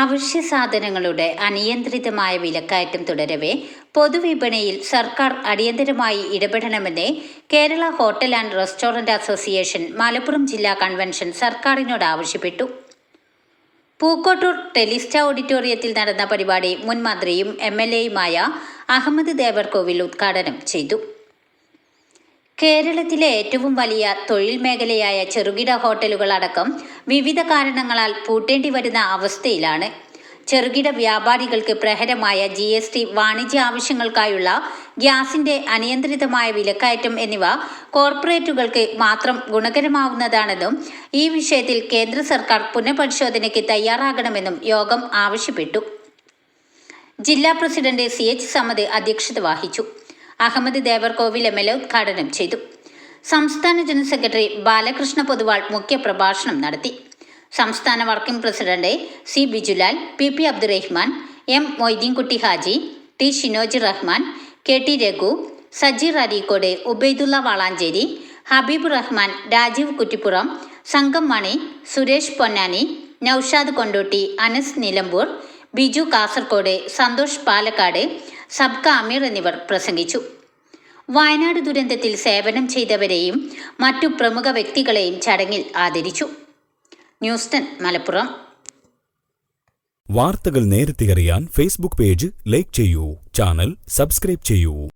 അവശ്യ സാധനങ്ങളുടെ അനിയന്ത്രിതമായ വിലക്കയറ്റം തുടരവേ പൊതുവിപണിയിൽ സർക്കാർ അടിയന്തരമായി ഇടപെടണമെന്ന് Kerala hotel and restaurant association Malappuram ജില്ലാ കൺവെൻഷൻ സർക്കാരിനോട് ആവശ്യപ്പെട്ടു. പൂക്കോട്ടൂർ ടെലിസ്റ്റ ഓഡിറ്റോറിയത്തിൽ നടന്ന പരിപാടി മുൻ മന്ത്രിയും എം എൽ എയുമായ അഹമ്മദ് ദേവർകോവിൽ ഉദ്ഘാടനം ചെയ്തു. കേരളത്തിലെ ഏറ്റവും വലിയ തൊഴിൽ മേഖലയായ ചെറുകിട ഹോട്ടലുകൾ അടക്കം വിവിധ കാരണങ്ങളാൽ പൂട്ടേണ്ടി വരുന്ന അവസ്ഥയിലാണ്. ചെറുകിട വ്യാപാരികൾക്ക് പ്രഹരമായ ജി എസ് ടി വാണിജ്യ ആവശ്യങ്ങൾക്കായുള്ള ഗ്യാസിന്റെ അനിയന്ത്രിതമായ വിലക്കയറ്റം എന്നിവ കോർപ്പറേറ്റുകൾക്ക് മാത്രം ഗുണകരമാവുന്നതാണെന്നും ഈ വിഷയത്തിൽ കേന്ദ്ര സർക്കാർ പുനഃപരിശോധനയ്ക്ക് തയ്യാറാകണമെന്നും യോഗം ആവശ്യപ്പെട്ടു. ജില്ലാ പ്രസിഡന്റ് സി എച്ച് സമദ് അധ്യക്ഷത വഹിച്ചു. Ahammad Devarkovil M L A ഉദ്ഘാടനം ചെയ്തു. സംസ്ഥാന ജനറൽ സെക്രട്ടറി ബാലകൃഷ്ണ പൊതുവാൾ മുഖ്യപ്രഭാഷണം നടത്തി. സംസ്ഥാന working president C Bijulal P P Abdurahman M Moideenkutty Haji T Shinoj Rahman K T Raghu Sajeer Areekode Ubaidulla Valanchery Habeeb Rahman Rajeev Kuttippuram സംഘം Mani Suresh Ponnani Naushad Kondotty Anas Nilambur Biju Kasaragod Santhosh Palakkad Sabkha Ameer എന്നിവർ പ്രസംഗിച്ചു. വയനാട് ദുരന്തത്തിൽ സേവനം ചെയ്തവരെയും മറ്റു പ്രമുഖ വ്യക്തികളെയും ചടങ്ങിൽ ആദരിച്ചു. ന്യൂസ് മലപ്പുറം. വാർത്തകൾ നേരത്തെ അറിയാൻ ഫേസ്ബുക്ക് പേജ് ലൈക്ക് ചെയ്യൂ ചാനൽ സബ്സ്ക്രൈബ് ചെയ്യൂ.